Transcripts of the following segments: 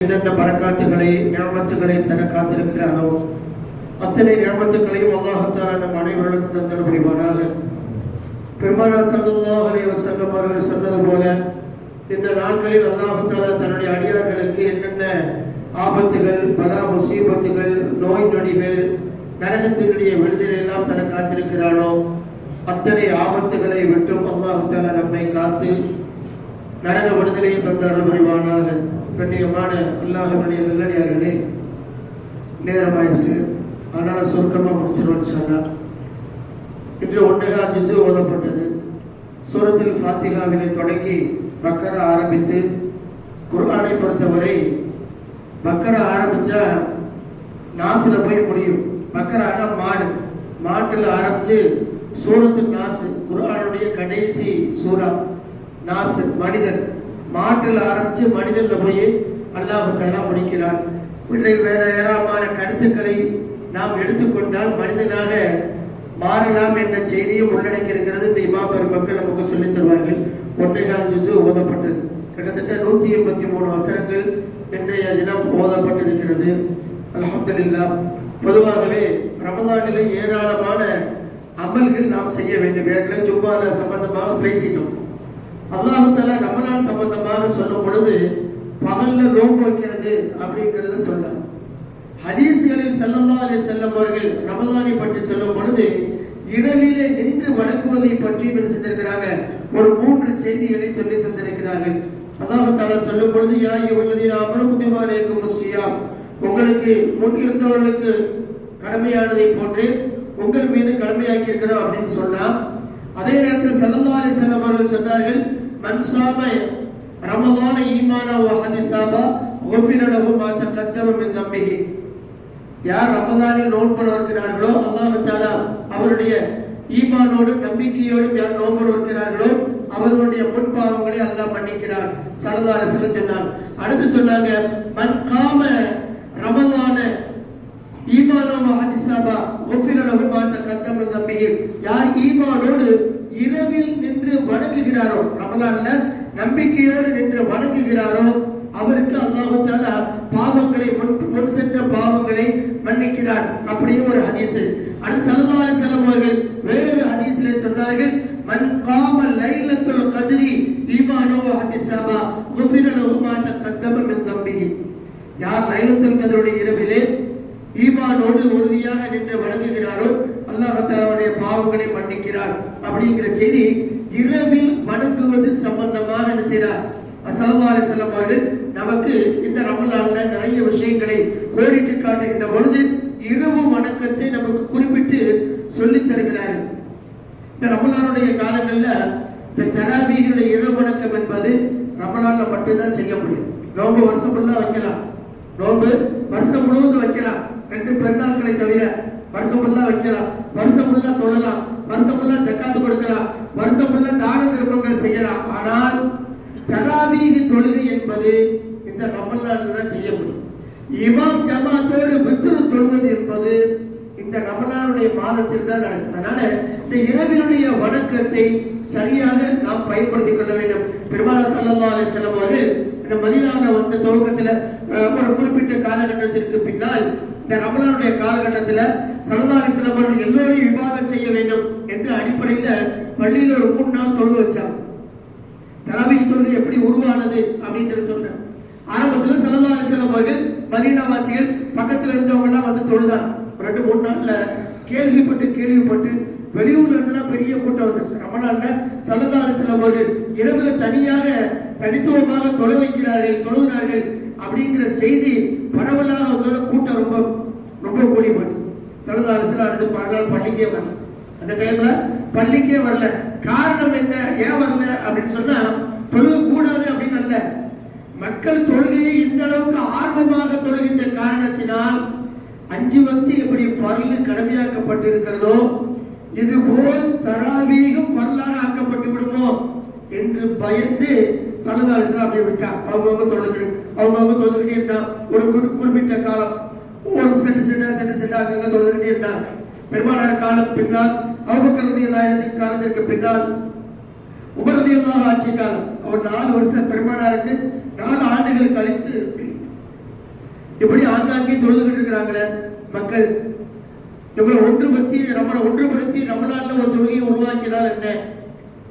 என்னென்ன பறக்காத்துகளை ஞாபகத்துகளை தர காத்திருக்கிறானோ? அத்தனை ஞாபகத்துகளையும் அல்லாஹத்தால நம் அனைவர்களுக்கு தந்தல் புரிவானாக. பெருமானா சல்லாஹ் அலைஹி அவர்கள் சொன்னது போல இந்த நாட்களில் அல்லாஹத்தால தன்னுடைய அடியார்களுக்கு என்னென்ன ஆபத்துகள் பலா முசீபத்துகள் நோய் நொடிகள் நரகத்தினுடைய விடுதலை எல்லாம் தர காத்திருக்கிறானோ? அத்தனை ஆபத்துகளை விட்டும் அல்லாஹத்தால நம்மை காத்து நரக விடுதலையை தந்தார்கள் புரிவானாக. கண்ணியமான அல்லாஹனுடைய நல்லடியார்களே நேரமாயிடுச்சு. ஆனால் சுருக்கமாக முடிச்சிருவோம்னு சொன்னார் இன்று ஒன்றுகா ஜிசு ஓதப்பட்டது. சூரத்தில் ஃபாத்திகாவிலே தொடங்கி பக்கர ஆரம்பித்து குர்ஆனை பொறுத்தவரை பக்கர ஆரம்பித்தா நாசில் போய் முடியும். பக்கரானா மாடு. மாட்டில் ஆரம்பித்து சூரத்து நாசு குர்ஆனுடைய கடைசி சூரா நாசு மனிதன். மாற்றில் ஆரம்பிச்சு மனிதன்ல போய் அல்லாஹ் முடிக்கிறான். பிள்ளைகள் வேற ஏராளமான கருத்துக்களை நாம் எடுத்துக்கொண்டால் மனிதனாக மாறலாம் என்ற செய்தியும் உள்ளடக்கி இருக்கிறது இந்த இமா பெருமக்கள் நமக்கு சொல்லித் தருவார்கள். ஒன்றைகால் ஜுசு ஓதப்பட்டது. கிட்டத்தட்ட நூத்தி எண்பத்தி மூணு வசனங்கள் இன்றைய தினம் ஓதப்பட்டிருக்கிறது. அலமதுல்லா பொதுவாகவே ரமதானிலே ஏராளமான அமல்கள் நாம் செய்ய வேண்டும். ஏற்கனவே ஜும்மால சம்பந்தமாக பேசிட்டோம். அல்லாஹால ரமலான் சம்பந்தமாக சொல்லும் பொழுது பகல்ல நோன்பு வைக்கிறது அப்படிங்கிறது சொல்ல ஹதீஸ்களில் செல்லல்லா அலி செல்லம் அவர்கள் ரமதானை பற்றி சொல்லும் பொழுது இரவிலே நின்று வணங்குவதை பற்றி என்ன செஞ்சிருக்கிறாங்க. ஒரு மூன்று செய்திகளை சொல்லி தந்திருக்கிறார்கள். அல்லாஹால சொல்லும் பொழுது யா இவல்லதீன அமல குதிமாலேக்கும் முஸ்ஸியாம் உங்களுக்கு முன் இருந்தவர்களுக்கு கடமையானதை போன்று உங்கள் மீது கடமையாக்கி இருக்கிறோம் அப்படின்னு சொன்னா அதே நேரத்தில் செல்லல்லா அலி செல்லம் அவர்கள் சொன்னார்கள் மன்சாம ரமலான ஈமானா வஹதிசாபா குஃபிர லஹு மா தகத்தம மின் தம்பிஹி யார் ரமதானில் நோன்பு இருக்கிறார்களோ அல்லாஹ் தாலா அவருடைய ஈமானோடு நம்பிக்கையோடும் யார் நோன்பு இருக்கிறார்களோ அவர்களுடைய முன்பாவங்களை அல்லாஹ் மன்னிக்கிறான். சல்லல்லா அலி செல்லம் அடுத்து சொன்னாங்க மன் காம ரமலான ஈமானா மஹதிசாபா குஃபிர லஹு மா தகத்தம யார் ஈமானோடு இரவில் வணங்குகிறாரோ? ரமலான்ல நம்பிக்கையோடு நின்று வணங்குகிறாரோ? அவருக்கு அல்லாஹால பாவங்களை முன் சென்ற பாவங்களை மன்னிக்கிறார் அப்படியே ஒரு ஹதீஸ். அது சல்லல்லாஹு அலைஹி அவர்கள் வேறொரு ஹதீஸ்ல சொன்னார்கள் மன் காம லைலத்துல் கதிரி ஈமானோ வ ஹதிஸாபா குஃபிர லஹு மா மின் தம்பிஹி. யார் லைலத்துல் கத்ருடைய இரவிலே ஈமானோடு உறுதியாக நின்று வணங்குகிறாரோ அல்லாஹாலாவுடைய பாவங்களை மன்னிக்கிறார் அப்படிங்கிற செய்தி இரவில் வணங்குவது சம்பந்தமாக என்ன செய்யறார் சல்லா அலிஸ்லாம் அவர்கள் நமக்கு இந்த ரமலான்ல நிறைய விஷயங்களை கோடிட்டு காட்டுகின்ற பொழுது இரவு வணக்கத்தை நமக்கு குறிப்பிட்டு சொல்லித் தருகிறார்கள். இந்த ரமலானுடைய காலங்கள்ல இந்த தராபியுடைய இரவு வணக்கம் என்பது ரமலான்ல மட்டும்தான் செய்ய முடியும். நோன்பு வருஷம் ஃபுல்லா வைக்கலாம். நோன்பு வருஷம் முழுவதும் வைக்கலாம். ரெண்டு பெருநாட்களை தவிர வருஷம் ஃபுல்லா வைக்கலாம். வருஷம் ஃபுல்லா தொழலாம். வருஷம் ஃபுல்லா ஜக்காத்து கொடுக்கலாம். வருஷம் ஃபுல்லா தான திருப்பங்கள் செய்யலாம். ஆனால் தராபீக தொழுகை என்பது இந்த ரமலான்ல தான் செய்ய முடியும் இமாம் ஜமாத்தோடு வித்துரு தொழுவது என்பது இந்த ரமலானுடைய மாதத்தில் தான் நடக்கும். அதனால இந்த இரவினுடைய வணக்கத்தை சரியாக நாம் பயன்படுத்திக் கொள்ள வேண்டும். பெருமானா சல்லா அலி செல்லம் அவர்கள் இந்த மதினால வந்த துவக்கத்துல ஒரு குறிப்பிட்ட காலகட்டத்திற்கு பின்னால் இந்த ரமலானுடைய காலகட்டத்தில் சரதாரி சிலம்பர்கள் எல்லோரையும் விவாதம் செய்ய வேண்டும் என்ற அடிப்படையில் பள்ளியில் ஒரு மூணு நாள் தொழு வச்சாங்க. தராவி தொழுகை எப்படி உருவானது அப்படின்றத சொல்றேன் ஆரம்பத்துல சல்லா சிலம்பர்கள் மதீனவாசிகள் பக்கத்தில் பக்கத்துல இருந்தவங்க எல்லாம் வந்து தொழுதாங்க. ரெண்டு மூணு நாள்ல கேள்விப்பட்டு கேள்விப்பட்டு வெளியூர்ல இருந்தெல்லாம் பெரிய கூட்டம் வந்து ரமலான்ல சல்லா அலி இரவுல தனியாக தனித்துவமாக தொலை வைக்கிறார்கள் தொழுகிறார்கள் அப்படிங்கிற செய்தி பரவலாக வந்தோட கூட்டம் ரொம்ப ரொம்ப கூடி போச்சு. சிறந்த அலி அடுத்து மறுநாள் பள்ளிக்கே வரல. அந்த டைம்ல பள்ளிக்கே வரல. காரணம் என்ன? ஏன் வரல? அப்படின்னு சொன்னா தொழுக கூடாது அப்படின்னு அல்ல. மக்கள் தொழுகையை இந்த அளவுக்கு ஆர்வமாக தொழுகின்ற காரணத்தினால் அஞ்சு வக்து எப்படி பர்லு கடமையாக்கப்பட்டிருக்கிறதோ இது போல் தராவீகம் பரலாக ஆக்கப்பட்டு விடுமோ என்று பயந்து சல்லதாலிசலாம் அப்படியே விட்டார் அவங்கவுங்க தொழுது அவங்கவுங்க தொழுதுகிட்டே இருந்தான் ஒரு குறிப்பிட்ட காலம் ஒரு செட்டு செட்டா செட்டு செட்டா அங்கங்க தொழுதுகிட்டே இருந்தாங்க பெருமானார் காலம் பின்னால் அவுபக்கரதிய நாயகத்தின் காலத்திற்கு பின்னால் உபரதியமாக ஆட்சி காலம். அவர் நாலு வருஷம் பெருமானாருக்கு நாலு ஆண்டுகள் கழித்து இப்படி ஆங்காங்கே தொழுதுகிட்டு இருக்கிறாங்களே மக்கள்? இவங்களை ஒன்றுபடுத்தி நம்மளை ஒன்றுபடுத்தி நம்மளால ஒரு தொழுகையை உருவாக்கினால் என்ன?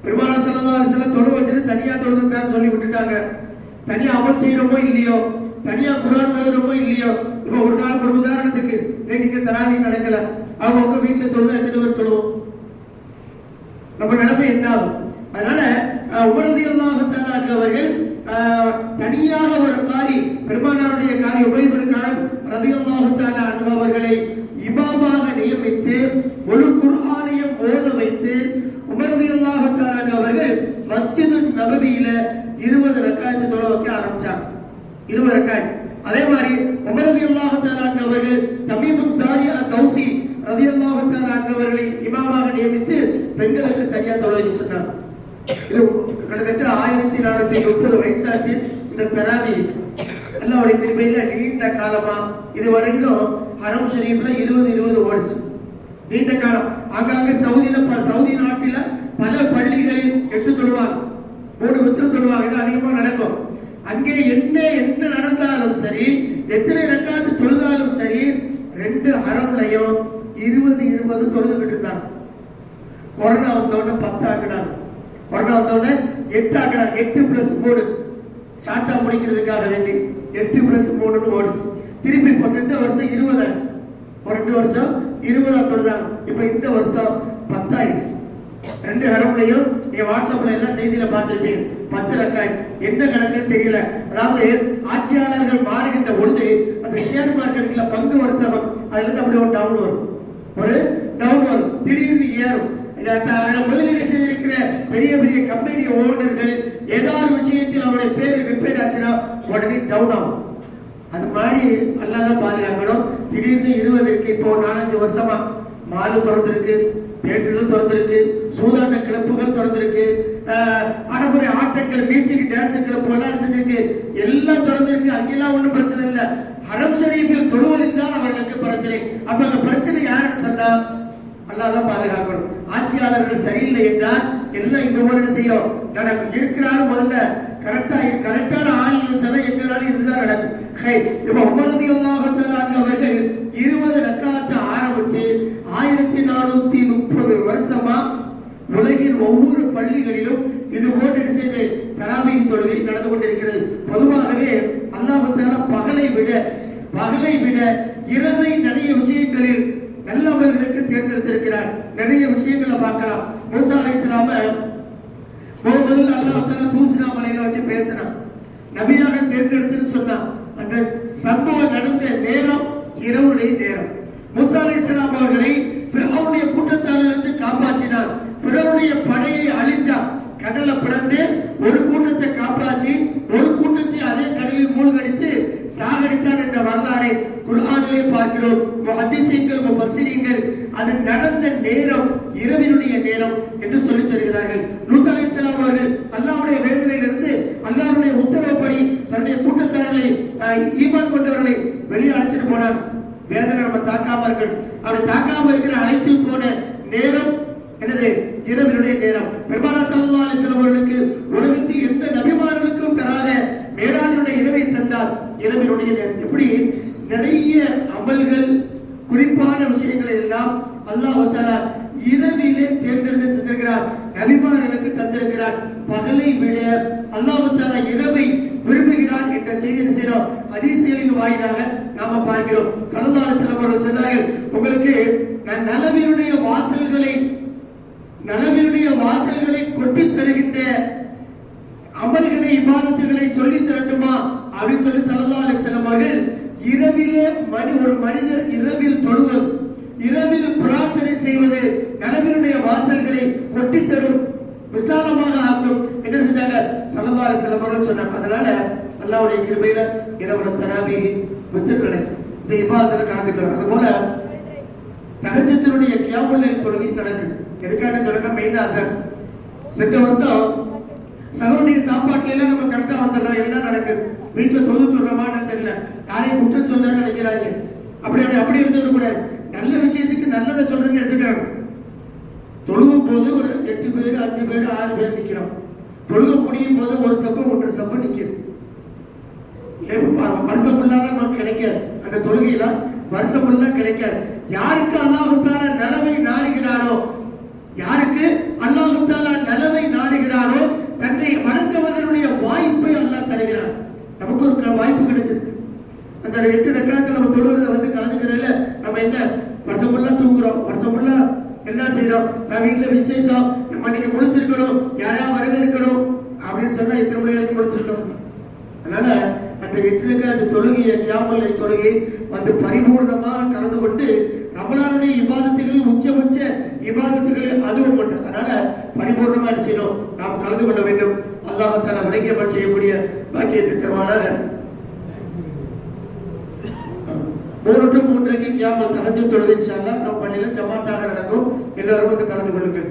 பெருமானா சல்லா சில தொழு வச்சுட்டு தனியா தொழுதுட்டான்னு சொல்லி விட்டுட்டாங்க. தனியா அமல் செய்யறோமோ இல்லையோ? தனியா குரான் ரொம்ப இல்லையோ? இப்ப ஒரு நாள் ஒரு உதாரணத்துக்கு நீங்க தராவி நடக்கல. அவங்க உங்க வீட்டுல தொழுதா எத்தனை பேர் தொழுவோம்? நம்ம நிலைமை என்ன ஆகும் அதனால உமரதி அல்லாஹத்தாலா அவர்கள் தனியாக ஒரு காரி பெருமானாருடைய காரி உபயோகங்களுக்கான ரதி அல்லாஹத்தாலா அவர்களை இமாமாக நியமித்து ஒரு குர்ஆனையும் ஓத வைத்து உமரதி அல்லாஹத்தாலா அவர்கள் மஸ்ஜிது நபவியில இருபது ரக்காயத்து தொலை வைக்க ஆரம்பிச்சாங்க. இருவருக்காய். அதே மாதிரி உமரதி அல்லாஹத்தாலா அவர்கள் தமீமுத் தாரியா கௌசி ரதி அல்லாஹத்தாலா அவர்களை இமாமாக நியமித்து பெண்களுக்கு தனியா தொலை சொன்னாங்க இது கிட்டத்தட்ட ஆயிரத்தி நானூத்தி முப்பது வயசாச்சு இந்த தராவி. அல்லாவுடைய கிருபையில நீண்ட காலமா இது வரையிலும் ஹரம் ஷரீஃப்ல இருபது இருபது ஓடிச்சு. நீண்ட காலம். ஆங்காங்க சவுதியில ப- சவுதி நாட்டில பல பள்ளிகளில் எட்டு தொழுவாங்க. மூணு வித்திரு தொழுவாங்க. இது அதிகமா நடக்கும். அங்கே என்ன என்ன நடந்தாலும் சரி எத்தனை ரெக்கார்டு தொழுதாலும் சரி ரெண்டு அறம்லையும் இருபது இருபது தொழுதுகிட்டு இருந்தாங்க கொரோனா வந்தோடனே பத்து ஆக்கினாங்க. கொரோனா வந்தோடனே எட்டு ஆக்கினாங்க. எட்டு பிளஸ் மூணு. ஷார்ட்டா முடிக்கிறதுக்காக வேண்டி எட்டு பிளஸ் மூணுன்னு ஓடுச்சு. திருப்பி இப்போ சென்ற வருஷம் இருபது ஆச்சு. ஒரு ரெண்டு வருஷம் இருபதா தொழுதாங்க. இப்போ இந்த வருஷம் பத்தாயிடுச்சு. ரெண்டு அறம்லையும் நீங்க வாட்ஸ்அப்ல எல்லாம் செய்தியில பார்த்திருப்பீங்க. பத்து ரக்காய். என்ன கணக்குன்னு தெரியல. அதாவது ஆட்சியாளர்கள் மாறுகின்ற பொழுது அந்த ஷேர் மார்க்கெட்ல பங்கு வர்த்தகம் அதுல இருந்து அப்படியே ஒரு டவுன் வரும். ஒரு டவுன் வரும். திடீர்னு ஏறும். முதலீடு செய்திருக்கிற பெரிய பெரிய கம்பெனி ஓனர்கள் ஏதாவது விஷயத்தில் அவருடைய பேர் ரிப்பேர் ஆச்சுன்னா உடனே டவுன் ஆகும். அது மாதிரி நல்லா தான் பாதுகாக்கணும். திடீர்னு இருபது இருக்கு. இப்போ நாலஞ்சு வருஷமா மாலு திறந்திருக்கு. தேட்டர்கள் திறந்திருக்கு சூதாட்ட கிளப்புகள் திறந்திருக்கு ஆஹ், ஆட்டங்கள் மியூசிக் டான்ஸ் கிளப்பு எல்லாம் செஞ்சிருக்கு எல்லாம் திறந்திருக்கு அங்கெல்லாம் ஒன்றும் பிரச்சனை இல்லை. ஹரம் ஷரீஃபில் தொழுவதில் தான் அவர்களுக்கு பிரச்சனை. அப்ப அந்த பிரச்சனை யாருன்னு சொன்னா அல்லாதான் பாதுகாக்கணும். ஆட்சியாளர்கள் சரியில்லை என்றால் எல்லாம் இது போல செய்யும். நடக்கும். இருக்கிறாரு முதல்ல கரெக்டா கரெக்டான ஆள் சொன்னா எங்களாலும் இதுதான் நடக்கும். ஹை இப்ப உமரதி அவர்கள் இருபது ரக்காத்தை ஆரம்பிச்சு வருஷமா உலகின் ஒவ்வொரு பள்ளிகளிலும் இது போன்ற செய்து தராவி தொழுகை நடந்து கொண்டிருக்கிறது. பொதுவாகவே அல்லாஹால பகலை விட பகலை விட இரவை நிறைய விஷயங்களில் நல்லவர்களுக்கு தேர்ந்தெடுத்திருக்கிறார். நிறைய விஷயங்களை பார்க்கலாம். மூசா அலி இஸ்லாம முதல்ல அல்லாஹால தூசினா மலையில வச்சு பேசினான் நபியாக தேர்ந்தெடுத்துன்னு சொன்னான். அந்த சம்பவம் நடந்த நேரம் இரவுடைய நேரம். மூசா அலி இஸ்லாம் அவர்களை பிறவுடைய கூட்டத்தாரிலிருந்து காப்பாற்றினார். பிறவுடைய படையை அழிச்சார் கடலை பிளந்து ஒரு கூட்டத்தை காப்பாற்றி ஒரு கூட்டத்தை அதே கடலில் மூழ்கடித்து சாகடித்தான் என்ற வரலாறை குர்ஆனிலே பார்க்கிறோம். அதிசயங்கள் முஃபஸ்ஸிரீன்கள் அது நடந்த நேரம் இரவினுடைய நேரம் என்று சொல்லி தருகிறார்கள். லூத் இஸ்லாம் அவர்கள் அல்லாவுடைய வேதனையிலிருந்து அல்லாவுடைய உத்தரவுப்படி தன்னுடைய கூட்டத்தார்களை அஹ், ஈமான் கொண்டவர்களை வெளியே அழைச்சிட்டு போனார். வேதனை நம்ம தாக்காம இருக்கணும். அப்படி தாக்காம இருக்கிற அழைத்து போன நேரம் என்னது? இரவினுடைய நேரம். பெருமானா சல்லல்லாஹு அலைஹி உலகத்தில் எந்த நபிமார்களுக்கும் தராத மேராஜனுடைய இரவை தந்தார். இரவினுடைய நேரம். இப்படி நிறைய அமல்கள் குறிப்பான விஷயங்களை எல்லாம் அல்லாஹ் இரவிலே தேர்ந்தெடுத்து சென்றிருக்கிறார். நபிமார்களுக்கு தந்திருக்கிறார். பகலை விட அல்லாஹ் இரவை விரும்புகிறார் என்ற செய்தியை செய்கிறோம் அதிசயலின் வாயிலாக நாம பார்க்கிறோம். சலதார சிலம்பர்கள் சொன்னார்கள் உங்களுக்கு நலவினுடைய வாசல்களை நலவினுடைய வாசல்களை கொட்டி தருகின்ற அமல்களை இபாதத்துகளை சொல்லி தரட்டுமா? அப்படின்னு சொல்லி சலதார அலைஹி அவர்கள் இரவிலே மனி ஒரு மனிதர் இரவில் தொழுவது இரவில் பிரார்த்தனை செய்வது கனவினுடைய வாசல்களை கொட்டி தரும் விசாலமாக ஆக்கும். என்ன சொன்னாங்க சலவார அலைஹி சொன்னாங்க. அதனால அல்லாவுடைய கிருபையில இரவுல தராவி வித்துக்களை இந்த இபாதத்துல கலந்துக்கிறோம். அதுபோல தகஜத்தினுடைய கியாமுல்லை தொழுகை நடக்குது. எதுக்காக சொல்லுங்க மெயினா அதான். சென்ற வருஷம் சகருடைய சாப்பாட்டுல எல்லாம் நம்ம கரெக்டா வந்துடுறோம். என்ன நடக்குது? வீட்டுல தொழுது சொல்றோமான்னு தெரியல. யாரையும் குற்றம் சொல்றேன்னு நினைக்கிறாங்க. அப்படி அப்படி அப்படி இருந்தது கூட நல்ல விஷயத்துக்கு நல்லதை சொல்றேன்னு எடுத்துக்கிறாங்க. தொழுகும் போது ஒரு எட்டு பேர் அஞ்சு பேர் ஆறு பேர் நிற்கிறோம் தொழுக முடியும் போது ஒரு சப்பம் ஒன்றரை சப்பம் நிக்குது. ஏ- ப- வருஷம் ஃபுல்லாக நமக்கு கிடைக்காது. அந்த தொழுகையெல்லாம் வருஷம் ஃபுல்லா கிடைக்காது. யாருக்கு அல்லாஹுத்தால நலவை நாடுகிறானோ யாருக்கு அல்லாஹுத்தால நலவை நாடுகிறானோ தன்னை வணங்குவதனுடைய வாய்ப்பை அல்லாஹ் தருகிறான். நமக்கு ஒரு க- வாய்ப்பு கிடைச்சிருக்கு. அந்த எட்டு ரக்காயத்தில் நம்ம தொழுகிறத வந்து கலந்துக்கிறதுல நம்ம என்ன? வருஷம் ஃபுல்லாக தூங்குறோம். வருஷம் ஃபுல்லா என்ன செய்யறோம் நான் வீட்டுல விசேஷம். நம்ம இன்னைக்கு முடிச்சிருக்கணும். யாரையா வரவே இருக்கணும் அப்படின்னு சொன்னா எத்தனை மணி வரைக்கும் முடிச்சிருக்கணும்? அதனால அந்த எட்டு அந்த தொழுகையை கியாமலை தொழுகை வந்து பரிபூர்ணமாக கலந்து கொண்டு ரமலானுடைய இபாதத்துகளில் உச்சபட்ச இபாதத்துகளில் அதுவும் ஒன்று அதனால பரிபூர்ணமா செய்யணும்? நாம் கலந்து கொள்ள வேண்டும். அல்லாஹால வணங்கியமல் செய்யக்கூடிய பாக்கியத்தை தருவானாக. ஒரு டு மூன்றைக்கு கியாமல் தகஜ தொழுகை இன்ஷா அல்லாஹ் நம்ம பள்ளியில ஜமாத்தாக நடக்கும். எல்லாரும் வந்து கலந்து கொள்ளுங்கள்.